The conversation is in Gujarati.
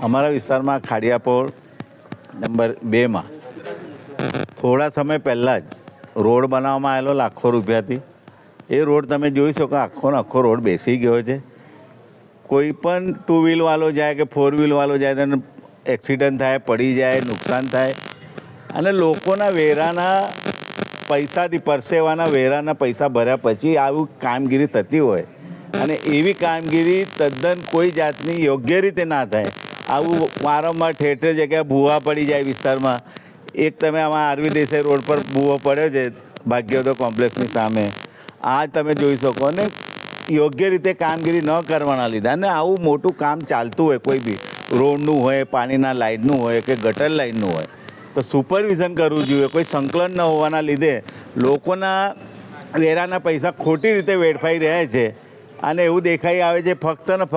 અમારા વિસ્તારમાં ખાડિયાપોળ નંબર બેમાં. થોડા સમય પહેલાં જ રોડ બનાવવામાં આવેલો લાખો રૂપિયાથી. એ રોડ તમે જોઈ શકો આખોના આખો રોડ બેસી ગયો છે. કોઈ પણ ટુ વ્હીલવાળો જાય કે ફોર વ્હીલવાળો જાય, તેને એક્સિડન્ટ થાય, પડી જાય, નુકસાન થાય. અને લોકોના વેરાના પૈસાથી, પરસેવાના વેરાના પૈસા ભર્યા પછી આવું કામગીરી થતી હોય. અને એવી કામગીરી તદ્દન કોઈ જાતની યોગ્ય રીતે ના થાય. આવું વારંવાર ઠેર જગ્યાએ ભૂવા પડી જાય વિસ્તારમાં. એક તમે આમાં આરવી દેસાઈ રોડ પર ભૂવો પડ્યો છે ભાગ્યોદય કોમ્પ્લેક્સની સામે. આ તમે જોઈ શકો ને યોગ્ય રીતે કામગીરી ન કરવાના લીધે. અને આવું મોટું કામ ચાલતું હોય કોઈ બી, રોડનું હોય, પાણીના લાઇનનું હોય કે ગટર લાઇનનું હોય, તો સુપરવિઝન કરવું જોઈએ. કોઈ સંકલન ન હોવાના લીધે લોકોના વેરાના પૈસા ખોટી રીતે વેડફાઈ રહ્યા છે. અને એવું દેખાઈ આવે છે ફક્ત ને ફક્ત